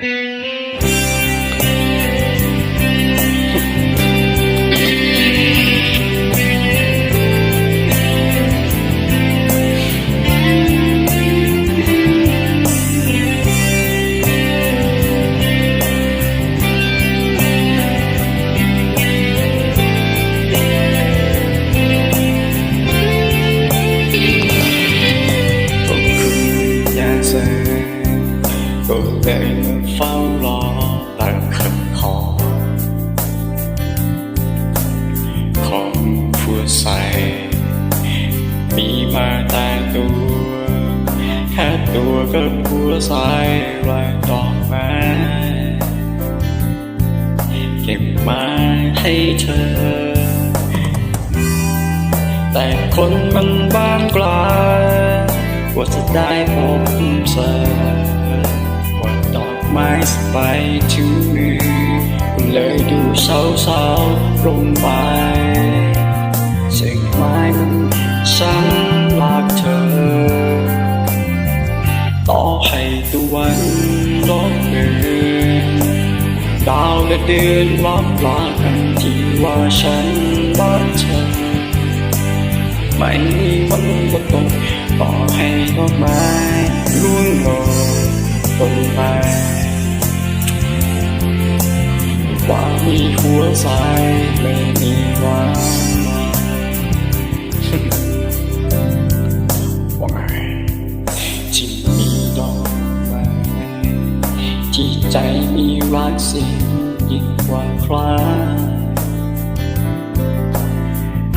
我可以单身。 ก็เลยมาเฝ้ารอและขัดคอของผู้ใส่มีมาแต่ตัวแค่ตัวก็ผู้ใส่ลายดอกไม้เก็บมาให้เธอ แต่คนมันบางกลายว่าจะได้พบเจอ ไม้ไปถึงมือเลยดูเศร้าๆลงไปสิ่งไม้มันฉันรักเธอ ต่อให้ตะวันลบเลือนดาวและเดือนรับลากันที่ว่าฉันรักเธอไม่มีวันก็ตกต่อให้ดอกไม้ร่วงโรยต้นไม้ มีหัวใจไม่มีวันว่าที่มีดอกไม้ที่ใจมีรักสิ่งยิ่งกว่าใคร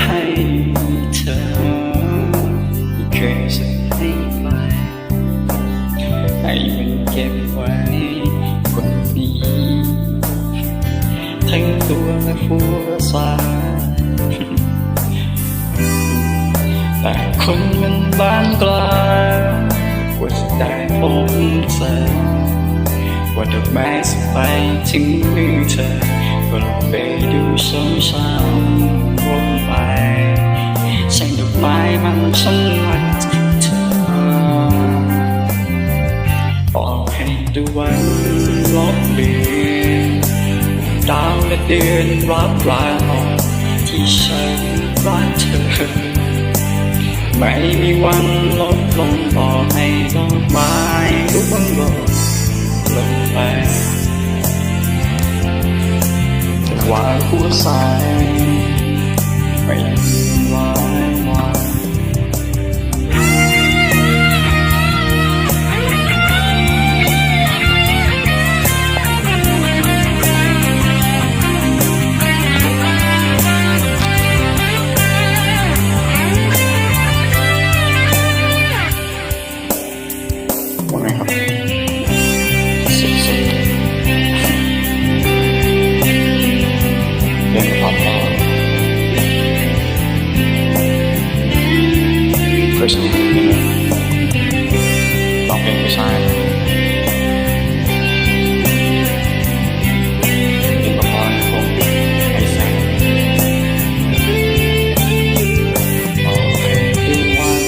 ให้เธอไม่เคยสักให้ไปให้มันเก็บไว้ ตัวและหัวใจแต่คนมันบ้านกลางกว่าจะได้พบเธอว่าดอกไม้สไปถึงมือเธอก็ลองไปดูซ้ำๆวนไปแสงดอกไม้มันช่างมัน เดือนรับรางที่ฉันรักเธอ ไม่มีวันลดลงต่อให้ดอกไม้ร่วงโรยลงไปแต่ว่าหัวใจไม่มีวันวา Christian นี่นะร้องเพลงผู้ชายเป็นละครผมไอ้แสงโอ้ยดูวัน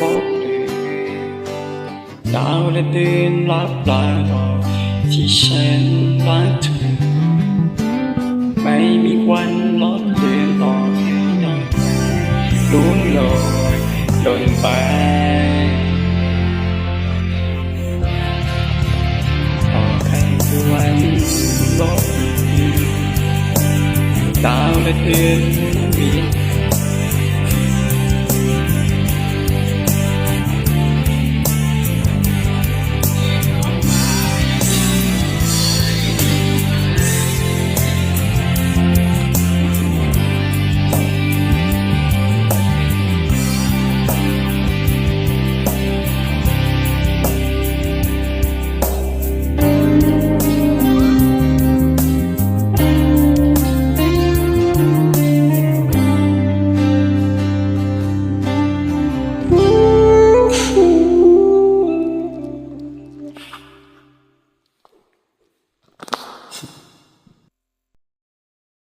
ลบเลือนดาวและเดือนรับลาออกที่ฉันรักเธอไม่มีวันลดเลือนต่อให้ดอกไม้ล่วงโรย หล่นไปขอให้ทุกวันลบเลือนดาวและเดือนมี